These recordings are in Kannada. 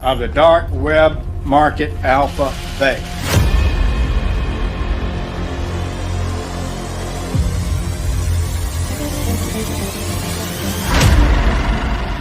of the dark web market Alpha Bay.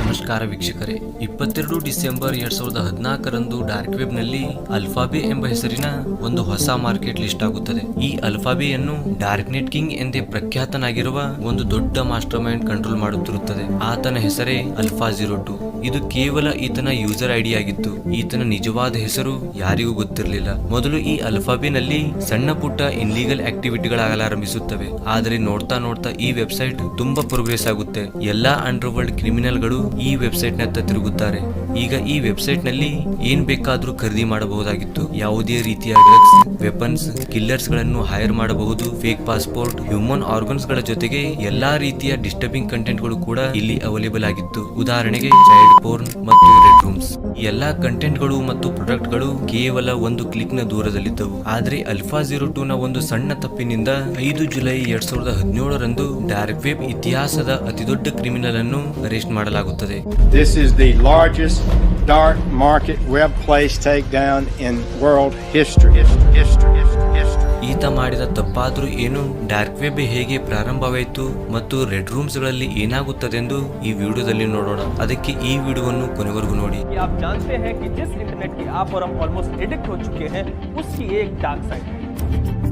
ನಮಸ್ಕಾರ ವೀಕ್ಷಕರೇ. ಇಪ್ಪತ್ತೆರಡು ಡಿಸೆಂಬರ್ ಎರಡ್ ಸಾವಿರದ ಹದಿನಾಲ್ಕರಂದು ಡಾರ್ಕ್ ವೆಬ್ನಲ್ಲಿ ಅಲ್ಫಾಬೆ ಎಂಬ ಹೆಸರಿನ ಒಂದು ಹೊಸ ಮಾರ್ಕೆಟ್ ಲಿಸ್ಟ್ ಆಗುತ್ತದೆ. ಈ ಅಲ್ಫಾಬೆಯನ್ನು ಡಾರ್ಕ್ ನೆಟ್ ಕಿಂಗ್ ಎಂದೇ ಪ್ರಖ್ಯಾತನಾಗಿರುವ ಒಂದು ದೊಡ್ಡ ಮಾಸ್ಟರ್ ಮೈಂಡ್ ಕಂಟ್ರೋಲ್ ಮಾಡುತ್ತಿರುತ್ತದೆ. ಆತನ ಹೆಸರೇ ಅಲ್ಫಾ ಜೀರೋ ಟು. ಇದು ಕೇವಲ ಈತನ ಯೂಸರ್ ಐಡಿ ಆಗಿತ್ತು. ಈತನ ನಿಜವಾದ ಹೆಸರು ಯಾರಿಗೂ ಗೊತ್ತಿರಲಿಲ್ಲ. ಮೊದಲು ಈ ಅಲ್ಫಾಬೆನಲ್ಲಿ ಸಣ್ಣ ಪುಟ್ಟ ಇನ್ಲೀಗಲ್ ಆರಂಭಿಸುತ್ತವೆ. ಆದರೆ ನೋಡ್ತಾ ನೋಡ್ತಾ ಈ ವೆಬ್ಸೈಟ್ ತುಂಬಾ ಪ್ರೋಗ್ರೆಸ್ ಆಗುತ್ತೆ. ಎಲ್ಲಾ ಅಂಡರ್ ವರ್ಲ್ಡ್ ಕ್ರಿಮಿನಲ್ಗಳು ಈ ವೆಬ್ಸೈಟ್ ನತ್ತ ತಿರುಗುತ್ತಾರೆ. ಈಗ ಈ ವೆಬ್ಸೈಟ್ನಲ್ಲಿ ಏನ್ ಬೇಕಾದರೂ ಖರೀದಿ ಮಾಡಬಹುದಾಗಿತ್ತು. ಯಾವುದೇ ರೀತಿಯ ಡ್ರಗ್ಸ್, ವೆಪನ್ಸ್ ಕಿಲ್ಲರ್ಸ್ಗಳನ್ನು ಹೈರ್ ಮಾಡಬಹುದು. ಫೇಕ್ ಪಾಸ್ಪೋರ್ಟ್, ಹ್ಯೂಮನ್ ಆರ್ಗನ್ಸ್ಗಳ ಜೊತೆಗೆ ಎಲ್ಲಾ ರೀತಿಯ ಡಿಸ್ಟರ್ಬಿಂಗ್ ಕಂಟೆಂಟ್ಗಳು ಕೂಡ ಇಲ್ಲಿ ಅವೈಲೇಬಲ್ ಆಗಿತ್ತು. ಉದಾಹರಣೆಗೆ ಚೈಲ್ಡ್ ಪೋರ್ನ್ ಮತ್ತು ರೆಡ್ ರೂಮ್ಸ್. ಎಲ್ಲಾ ಕಂಟೆಂಟ್ಗಳು ಮತ್ತು ಪ್ರೊಡಕ್ಟ್ಗಳು ಕೇವಲ ಒಂದು ಕ್ಲಿಕ್ನ ದೂರದಲ್ಲಿದ್ದವು. ಆದ್ರೆ ಅಲ್ಫಾ ಜೀರೋ ಟೂ ನ ಒಂದು ಸಣ್ಣ ತಪ್ಪಿನಿಂದ ಐದು ಜುಲೈ ಎರಡ್ ಸಾವಿರದ ಹದಿನೇಳರಂದು ಡಾರ್ಕ್ ವೆಬ್ ಇತಿಹಾಸದ ಅತಿದೊಡ್ಡ ಕ್ರಿಮಿನಲ್ ಅನ್ನು ಅರೆಸ್ಟ್ ಮಾಡಲಾಗುತ್ತದೆ. This is the largest dark market web place takedown in world history. History. History. History. ಈತ ಮಾಡಿದ ತಪ್ಪಾದ್ರೂ ಏನು ಡಾರ್ಕ್ ವೆಬ್ ಹೇಗೆ ಪ್ರಾರಂಭವಾಯಿತು ಮತ್ತು ರೆಡ್ ರೂಮ್ಸ್ ಗಳಲ್ಲಿ ಏನಾಗುತ್ತದೆಂದು ಈ ವಿಡಿಯೋದಲ್ಲಿ ನೋಡೋಣ ಅದಕ್ಕೆ ಈ ವಿಡಿಯೋವನ್ನು ಕೊನೆವರೆಗೂ ನೋಡಿ कि आप जानते हैं कि जिस इंटरनेट की आप और हम ऑलमोस्ट एडिक्ट हो चुके हैं उसकी एक डार्क साइड है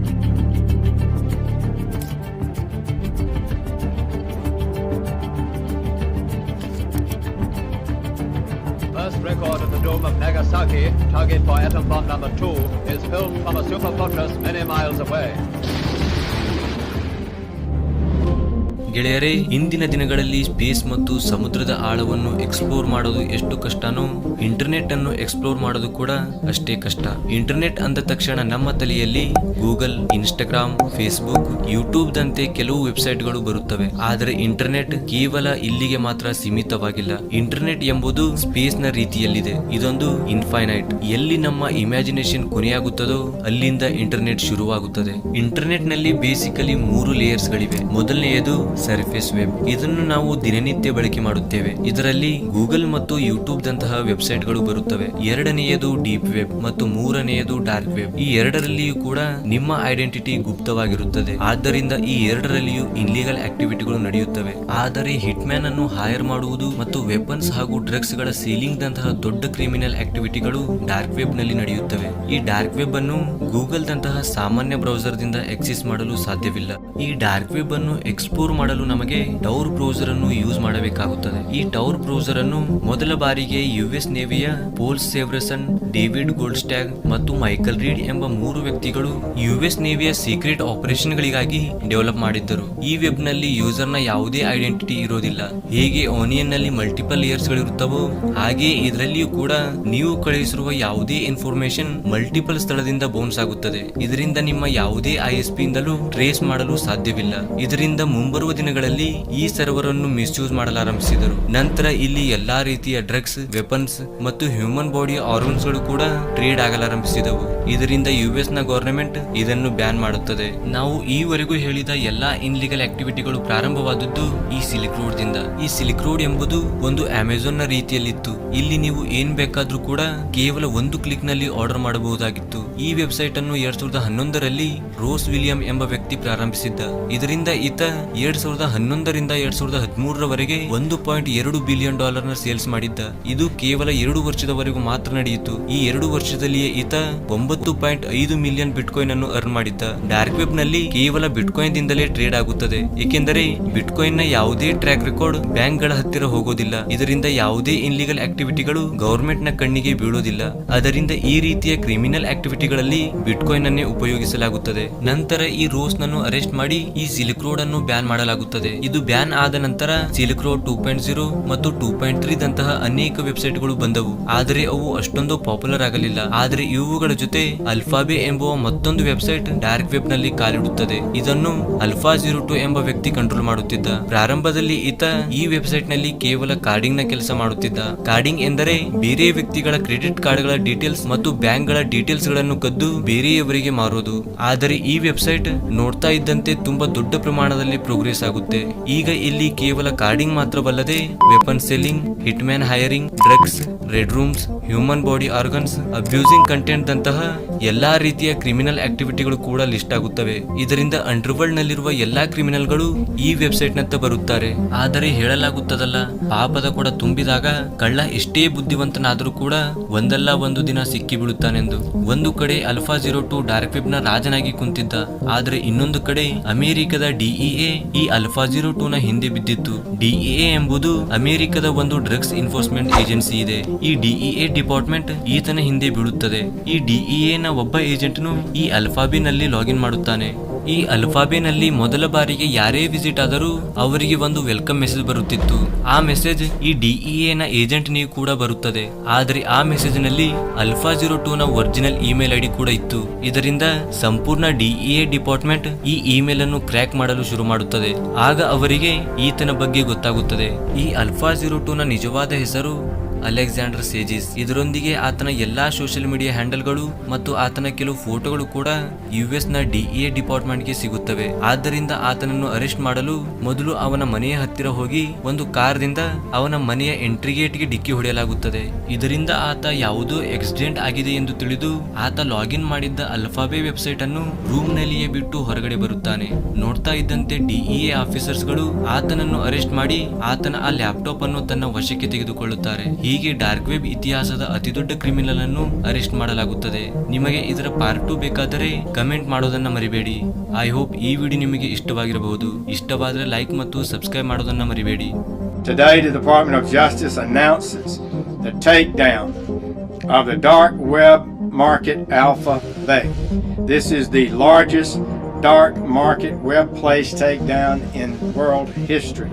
record at the dome of Nagasaki, target for atom bomb number two, is filmed from a super fortress many miles away. ಗೆಳೆಯರೇ, ಇಂದಿನ ದಿನಗಳಲ್ಲಿ ಸ್ಪೇಸ್ ಮತ್ತು ಸಮುದ್ರದ ಆಳವನ್ನು ಎಕ್ಸ್ಪ್ಲೋರ್ ಮಾಡೋದು ಎಷ್ಟು ಕಷ್ಟನೋ ಇಂಟರ್ನೆಟ್ ಅನ್ನು ಎಕ್ಸ್ಪ್ಲೋರ್ ಮಾಡೋದು ಕೂಡ ಅಷ್ಟೇ ಕಷ್ಟ. ಇಂಟರ್ನೆಟ್ ಅಂದ ತಕ್ಷಣ ನಮ್ಮ ತಲೆಯಲ್ಲಿ ಗೂಗಲ್ ಇನ್ಸ್ಟಾಗ್ರಾಮ್ ಫೇಸ್ಬುಕ್ ಯೂಟ್ಯೂಬ್ ದಂತೆ ಕೆಲವು ವೆಬ್ಸೈಟ್ಗಳು ಬರುತ್ತವೆ. ಆದರೆ ಇಂಟರ್ನೆಟ್ ಕೇವಲ ಇಲ್ಲಿಗೆ ಮಾತ್ರ ಸೀಮಿತವಾಗಿಲ್ಲ. ಇಂಟರ್ನೆಟ್ ಎಂಬುದು ಸ್ಪೇಸ್ನ ರೀತಿಯಲ್ಲಿದೆ. ಇದೊಂದು ಇನ್ಫೈನೈಟ್ ಎಲ್ಲಿ ನಮ್ಮ ಇಮ್ಯಾಜಿನೇಷನ್ ಕೊನೆಯಾಗುತ್ತದೋ ಅಲ್ಲಿಂದ ಇಂಟರ್ನೆಟ್ ಶುರುವಾಗುತ್ತದೆ. ಇಂಟರ್ನೆಟ್ನಲ್ಲಿ ಬೇಸಿಕಲಿ ಮೂರು ಲೇಯರ್ಸ್ ಗಳಿವೆ. ಮೊದಲನೆಯದು ಸರ್ಫೇಸ್ ವೆಬ್. ಇದನ್ನು ನಾವು ದಿನನಿತ್ಯ ಬಳಕೆ ಮಾಡುತ್ತೇವೆ. ಇದರಲ್ಲಿ ಗೂಗಲ್ ಮತ್ತು ಯೂಟ್ಯೂಬ್ ದಂತಹ ವೆಬ್ಸೈಟ್ಗಳು ಬರುತ್ತವೆ. ಎರಡನೆಯದು ಡೀಪ್ ವೆಬ್ ಮತ್ತು ಮೂರನೆಯದು ಡಾರ್ಕ್ ವೆಬ್. ಈ ಎರಡರಲ್ಲಿಯೂ ಕೂಡ ನಿಮ್ಮ ಐಡೆಂಟಿಟಿ ಗುಪ್ತವಾಗಿರುತ್ತದೆ. ಆದ್ದರಿಂದ ಈ ಎರಡರಲ್ಲಿಯೂ ಇನ್ಲೀಗಲ್ ಆಕ್ಟಿವಿಟಿಗಳು ನಡೆಯುತ್ತವೆ. ಆದರೆ ಹಿಟ್ ಮ್ಯಾನ್ ಅನ್ನು ಹೈರ್ ಮಾಡುವುದು ಮತ್ತು ವೆಪನ್ಸ್ ಹಾಗೂ ಡ್ರಗ್ಸ್ಗಳ ಸೀಲಿಂಗ್ ದಂತಹ ದೊಡ್ಡ ಕ್ರಿಮಿನಲ್ ಆಕ್ಟಿವಿಟಿಗಳು ಡಾರ್ಕ್ ವೆಬ್ನಲ್ಲಿ ನಡೆಯುತ್ತವೆ. ಈ ಡಾರ್ಕ್ ವೆಬ್ ಅನ್ನು ಗೂಗಲ್ ದಂತಹ ಸಾಮಾನ್ಯ ಬ್ರೌಸರ್ ದಿಂದ ಎಕ್ಸಿಸ್ ಮಾಡಲು ಸಾಧ್ಯವಿಲ್ಲ. ಈ ಡಾರ್ಕ್ ವೆಬ್ ಅನ್ನು ಎಕ್ಸ್ಪ್ಲೋರ್ ಮಾಡಲು ನಮಗೆ ಟೌರ್ ಬ್ರೌಸರ್ ಅನ್ನು ಯೂಸ್ ಮಾಡಬೇಕಾಗುತ್ತದೆ. ಈ ಟೌರ್ ಬ್ರೌಸರ್ ಅನ್ನು ಮೊದಲ ಬಾರಿಗೆ ಯುಎಸ್ ನೇವಿಯ ಪೋಲ್ ಸೇವ್ರಸನ್ ಡೇವಿಡ್ ಗೋಲ್ಡ್ಸ್ಟ್ಯಾಗ್ ಮತ್ತು ಮೈಕಲ್ ರೀಡ್ ಎಂಬ ಮೂರು ವ್ಯಕ್ತಿಗಳು ಯುಎಸ್ ನೇವಿಯ ಸೀಕ್ರೆಟ್ ಆಪರೇಷನ್ ಗಳಿಗಾಗಿ ಡೆವಲಪ್ ಮಾಡಿದ್ದರು. ಈ ವೆಬ್ನಲ್ಲಿ ಯೂಸರ್ನ ಯಾವುದೇ ಐಡೆಂಟಿಟಿ ಇರೋದಿಲ್ಲ. ಹೇಗೆ ಆನಿಯನ್ನಲ್ಲಿ ಮಲ್ಟಿಪಲ್ ಲೇಯರ್ಸ್ ಗಳಿರುತ್ತವೋ, ಹಾಗೆ ಇದರಲ್ಲಿಯೂ ಕೂಡ ನೀವು ಕಳುಹಿಸಿರುವ ಯಾವುದೇ ಇನ್ಫಾರ್ಮೇಶನ್ ಮಲ್ಟಿಪಲ್ ಸ್ಥಳದಿಂದ ಬೌನ್ಸ್ ಆಗುತ್ತದೆ. ಇದರಿಂದ ನಿಮ್ಮ ಯಾವುದೇ ಐ ಎಸ್ ಪಿ ಇಂದಲೂ ಟ್ರೇಸ್ ಮಾಡಲು ಸಾಧ್ಯವಿಲ್ಲ. ಇದರಿಂದ ಮುಂಬರುವ ದಿನಗಳಲ್ಲಿ ಈ ಸರ್ವರ್ ಅನ್ನು ಮಿಸ್ಯೂಸ್ ಮಾಡಲಾರಂಭಿಸಿದರು. ನಂತರ ಇಲ್ಲಿ ಎಲ್ಲಾ ರೀತಿಯ ಡ್ರಗ್ಸ್, ವೆಪನ್ಸ್ ಮತ್ತು ಹ್ಯೂಮನ್ ಬಾಡಿ ಆರ್ಗನ್ಸ್ಗಳು ಕೂಡ ಟ್ರೇಡ್ ಆಗಲಾರಂಭಿಸಿದವು. ಇದರಿಂದ ಯು ಎಸ್ನ ಗವರ್ನಮೆಂಟ್ ಇದನ್ನು ಬ್ಯಾನ್ ಮಾಡುತ್ತದೆ. ನಾವು ಈವರೆಗೂ ಹೇಳಿದ ಎಲ್ಲಾ ಇನ್ಲೀಗಲ್ ಆಕ್ಟಿವಿಟಿಗಳು ಪ್ರಾರಂಭವಾದದ್ದು ಈ ಸಿಲಿಕ್ ರೋಡ್ ದಿಂದ ಈ ಸಿಲಿಕ್ ರೋಡ್ ಎಂಬುದು ಒಂದು ಅಮೆಜಾನ್ನ ರೀತಿಯಲ್ಲಿತ್ತು. ಇಲ್ಲಿ ನೀವು ಏನ್ ಬೇಕಾದ್ರೂ ಕೂಡ ಕೇವಲ ಒಂದು ಕ್ಲಿಕ್ನಲ್ಲಿ ಆರ್ಡರ್ ಮಾಡಬಹುದಾಗಿತ್ತು. ಈ ವೆಬ್ಸೈಟ್ ಅನ್ನು ಎರಡ್ ಸಾವಿರದ ಹನ್ನೊಂದರಲ್ಲಿ ರೋಸ್ ವಿಲಿಯಂ ಎಂಬ ವ್ಯಕ್ತಿ ಪ್ರಾರಂಭಿಸಿದ್ದ. ಇದರಿಂದ ಈತ ಎರಡ್ ಸಾವಿರದ ಹನ್ನೊಂದರಿಂದ ಎರಡ್ ಸಾವಿರದ ಹದಿಮೂರರವರೆಗೆ ಒಂದು ಪಾಯಿಂಟ್ ಎರಡು ಬಿಲಿಯನ್ ಡಾಲರ್ನ ಸೇಲ್ಸ್ ಮಾಡಿದ್ದ. ಇದು ಕೇವಲ ಎರಡು ವರ್ಷದವರೆಗೂ ಮಾತ್ರ ನಡೆಯಿತು. ಈ ಎರಡು ವರ್ಷದಲ್ಲಿಯೇ ಈತ ಒಂಬತ್ತು ಪಾಯಿಂಟ್ ಐದು ಮಿಲಿಯನ್ ಬಿಟ್ಕಾಯಿನ್ ಅನ್ನು ಅರ್ನ್ ಮಾಡಿದ್ದ. ಡಾರ್ಕ್ ವೆಬ್ನಲ್ಲಿ ಕೇವಲ ಬಿಟ್ಕಾಯಿನ್ ದಿಂದಲೇ ಟ್ರೇಡ್ ಆಗುತ್ತದೆ. ಏಕೆಂದರೆ ಬಿಟ್ಕಾಯಿನ್ನ ಯಾವುದೇ ಟ್ರ್ಯಾಕ್ ರೆಕಾರ್ಡ್ ಬ್ಯಾಂಕ್ಗಳ ಹತ್ತಿರ ಹೋಗೋದಿಲ್ಲ. ಇದರಿಂದ ಯಾವುದೇ ಇನ್ಲೀಗಲ್ ಆಕ್ಟಿವಿಟಿಗಳು ಗವರ್ಮೆಂಟ್ನ ಕಣ್ಣಿಗೆ ಬೀಳೋದಿಲ್ಲ. ಅದರಿಂದ ಈ ರೀತಿಯ ಕ್ರಿಮಿನಲ್ ಆಕ್ಟಿವಿಟಿಗಳಲ್ಲಿ ಬಿಟ್ಕಾಯಿನ್ ಅನ್ನೇ ಉಪಯೋಗಿಸಲಾಗುತ್ತದೆ. ನಂತರ ಈ ರೋಸ್ ನನ್ನು ಅರೆಸ್ಟ್ ಮಾಡಿ ಈ ಸಿಲ್ಕ್ ರೋಡ್ ಅನ್ನು ಬ್ಯಾನ್ ಮಾಡಲಾಗುತ್ತದೆ. ಇದು ಬ್ಯಾನ್ ಆದ ನಂತರ Silk Road two point zero ಮತ್ತು ಟೂ ಪಾಯಿಂಟ್ ತ್ರೀ ದಂತಹ ಅನೇಕ ವೆಬ್ಸೈಟ್ಗಳು ಬಂದವು. ಆದರೆ ಅವು ಅಷ್ಟೊಂದು ಪಾಪ್ಯುಲರ್ ಆಗಲಿಲ್ಲ. ಆದರೆ ಇವುಗಳ ಜೊತೆ ಅಲ್ಫಾಬೆ ಎಂಬುವ ಮತ್ತೊಂದು ವೆಬ್ಸೈಟ್ ಡಾರ್ಕ್ ವೆಬ್ನಲ್ಲಿ ಕಾಲಿಡುತ್ತದೆ. ಇದನ್ನು ಅಲ್ಫಾ ಜೀರೋ ಟು ಎಂಬ ವ್ಯಕ್ತಿ ಕಂಟ್ರೋಲ್ ಮಾಡುತ್ತಿದ್ದ. ಪ್ರಾರಂಭದಲ್ಲಿ ಈತ ಈ ವೆಬ್ಸೈಟ್ನಲ್ಲಿ ಕೇವಲ ಕಾರ್ಡಿಂಗ್ನ ಕೆಲಸ ಮಾಡುತ್ತಿದ್ದ. ಕಾರ್ಡಿಂಗ್ ಎಂದರೆ ಬೇರೆ ವ್ಯಕ್ತಿಗಳ ಕ್ರೆಡಿಟ್ ಕಾರ್ಡ್ಗಳ ಡೀಟೇಲ್ಸ್ ಮತ್ತು ಬ್ಯಾಂಕ್ಗಳ ಡೀಟೇಲ್ಸ್ಗಳನ್ನು ಕದ್ದು ಬೇರೆಯವರಿಗೆ ಮಾರುವುದು ಆದರೆ ಈ ವೆಬ್ಸೈಟ್ ನೋಡ್ತಾ ಇದ್ದಂತೆ ತುಂಬಾ ದೊಡ್ಡ ಪ್ರಮಾಣದಲ್ಲಿ ಪ್ರೋಗ್ರೆಸ್ ಆಗುತ್ತೆ ಈಗ ಇಲ್ಲಿ ಕೇವಲ ಕಾರ್ಡಿಂಗ್ ಮಾತ್ರವಲ್ಲದೆ weapon selling, hitman hiring, drugs, red rooms, human body organs, abusing content ದಂತಹ ಎಲ್ಲಾ ರೀತಿಯ ಕ್ರಿಮಿನಲ್ ಆಕ್ಟಿವಿಟಿಗಳು ಕೂಡ ಲಿಸ್ಟ್ ಆಗುತ್ತವೆ. ಇದರಿಂದ ಅಂಡರ್ವರ್ಲ್ಡ್ ನಲ್ಲಿರುವ ಎಲ್ಲಾ ಕ್ರಿಮಿನಲ್ಗಳು ಈ ವೆಬ್ಸೈಟ್ ನತ್ತ ಬರುತ್ತಾರೆ. ಆದರೆ ಹೇಳಲಾಗುತ್ತದಲ್ಲ, ಪಾಪದ ಕೂಡ ತುಂಬಿದಾಗ ಕಳ್ಳ ಎಷ್ಟೇ ಬುದ್ಧಿವಂತನಾದರೂ ಕೂಡ ಒಂದಲ್ಲ ಒಂದು ದಿನ ಸಿಕ್ಕಿ ಬೀಳುತ್ತಾನೆಂದು ಒಂದು ಕಡೆ ಅಲ್ಫಾ ಜೀರೋ ಟು ಡಾರ್ಕ್ ವೆಬ್ನ ರಾಜನಾಗಿ ಕುಂತಿದ್ದ, ಆದರೆ ಇನ್ನೊಂದು ಕಡೆ ಅಮೆರಿಕದ ಡಿಇಎ ಈ ಅಲ್ಫಾ ಜೀರೋ ಟೂ ನ ಹಿಂದೆ ಬಿದ್ದಿತ್ತು. ಡಿಇಎ ಎಂಬುದು ಅಮೆರಿಕದ ಒಂದು ಡ್ರಗ್ಸ್ ಎನ್ಫೋರ್ಸ್ಮೆಂಟ್ ಏಜೆನ್ಸಿ ಇದೆ. ಈ ಡಿಇಎ ಡಿಪಾರ್ಟ್ಮೆಂಟ್ ಈತನ ಹಿಂದೆ ಬೀಳುತ್ತದೆ. ಈ ಡಿಇಎ ನ ಒಬ್ಬ ಏಜೆಂಟ್ನು ಈ ಅಲ್ಫಾಬಿನಲ್ಲಿ ಲಾಗಿನ್ ಮಾಡುತ್ತಾನೆ. ಈ ಅಲ್ಫಾಬಿನಲ್ಲಿ ಮೊದಲ ಬಾರಿಗೆ ಯಾರೇ ವಿಸಿಟ್ ಆದರೂ ಅವರಿಗೆ ಒಂದು ವೆಲ್ಕಮ್ ಮೆಸೇಜ್ ಬರುತ್ತಿತ್ತು. ಆ ಮೆಸೇಜ್ ಈ ಡಿಇಎ ನ ಏಜೆಂಟ್ ನೀವು ಕೂಡ ಬರುತ್ತದೆ. ಆದರೆ ಆ ಮೆಸೇಜ್ನಲ್ಲಿ ಅಲ್ಫಾ ಜೀರೋ ಟೂ ನ ಒರಿಜಿನಲ್ ಇಮೇಲ್ ಐಡಿ ಕೂಡ ಇತ್ತು. ಇದರಿಂದ ಸಂಪೂರ್ಣ ಡಿಇಎ ಡಿಪಾರ್ಟ್ಮೆಂಟ್ ಈ ಇಮೇಲ್ ಅನ್ನು ಕ್ರ್ಯಾಕ್ ಮಾಡಲು ಶುರು ಮಾಡುತ್ತದೆ. ಆಗ ಅವರಿಗೆ ಈತನ ಬಗ್ಗೆ ಗೊತ್ತಾಗುತ್ತದೆ. ಈ ಅಲ್ಫಾ ಜೀರೋ ಟೂ ನ ನಿಜವಾದ ಹೆಸರು ಅಲೆಕ್ಸಾಂಡರ್ ಸೇಜಿಸ್. ಇದರೊಂದಿಗೆ ಆತನ ಎಲ್ಲಾ ಸೋಷಿಯಲ್ ಮೀಡಿಯಾ ಹ್ಯಾಂಡಲ್ಗಳು ಮತ್ತು ಆತನ ಕೆಲವು ಫೋಟೋಗಳು ಕೂಡ ಯುಎಸ್ನ ಡಿಇಎ ಡಿಪಾರ್ಟ್ಮೆಂಟ್ಗೆ ಸಿಗುತ್ತವೆ. ಆದ್ದರಿಂದ ಆತನನ್ನು ಅರೆಸ್ಟ್ ಮಾಡಲು ಮೊದಲು ಅವನ ಮನೆಯ ಹತ್ತಿರ ಹೋಗಿ ಒಂದು ಕಾರ್ದಿಂದ ಅವನ ಮನೆಯ ಎಂಟ್ರಿ ಗೇಟ್ಗೆ ಡಿಕ್ಕಿ ಹೊಡೆಯಲಾಗುತ್ತದೆ. ಇದರಿಂದ ಆತ ಯಾವುದೋ ಆಕ್ಸಿಡೆಂಟ್ ಆಗಿದೆ ಎಂದು ತಿಳಿದು ಆತ ಲಾಗಿನ್ ಮಾಡಿದ್ದ ಅಲ್ಫಾಬೆ ವೆಬ್ಸೈಟ್ ಅನ್ನು ರೂಮ್ ನಲ್ಲಿಯೇ ಬಿಟ್ಟು ಹೊರಗಡೆ ಬರುತ್ತಾನೆ. ನೋಡ್ತಾ ಇದ್ದಂತೆ ಡಿಇಎ ಆಫೀಸರ್ಸ್ಗಳು ಆತನನ್ನು ಅರೆಸ್ಟ್ ಮಾಡಿ ಆತನ ಆ ಲ್ಯಾಪ್ಟಾಪ್ ಅನ್ನು ತನ್ನ ವಶಕ್ಕೆ ತೆಗೆದುಕೊಳ್ಳುತ್ತಾರೆ. ಹೀಗೆ ಡಾರ್ಕ್ ವೆಬ್ ಇತಿಹಾಸದ ಅತಿದೊಡ್ಡ ಕ್ರಿಮಿನಲ್ ಅನ್ನು ಅರೆಸ್ಟ್ ಮಾಡಲಾಗುತ್ತದೆ ನಿಮಗೆ ಇದರ ಪಾರ್ಟ್ ಟು ಬೇಕಾದರೆ ಕಮೆಂಟ್ ಮಾಡೋದನ್ನ ಮರಿಬೇಡಿ ಐ ಹೋಪ್ ಈ ವಿಡಿಯೋ ನಿಮಗೆ ಇಷ್ಟವಾಗಿರಬಹುದು ಇಷ್ಟವಾದರೆ ಲೈಕ್ ಮತ್ತು ಸಬ್ಸ್ಕ್ರೈಬ್ ಮಾಡೋದನ್ನ ಮರಿಬೇಡಿ Today, the Department of Justice announces the takedown of the dark web market Alpha Bay. This is the largest dark market web place takedown in world history.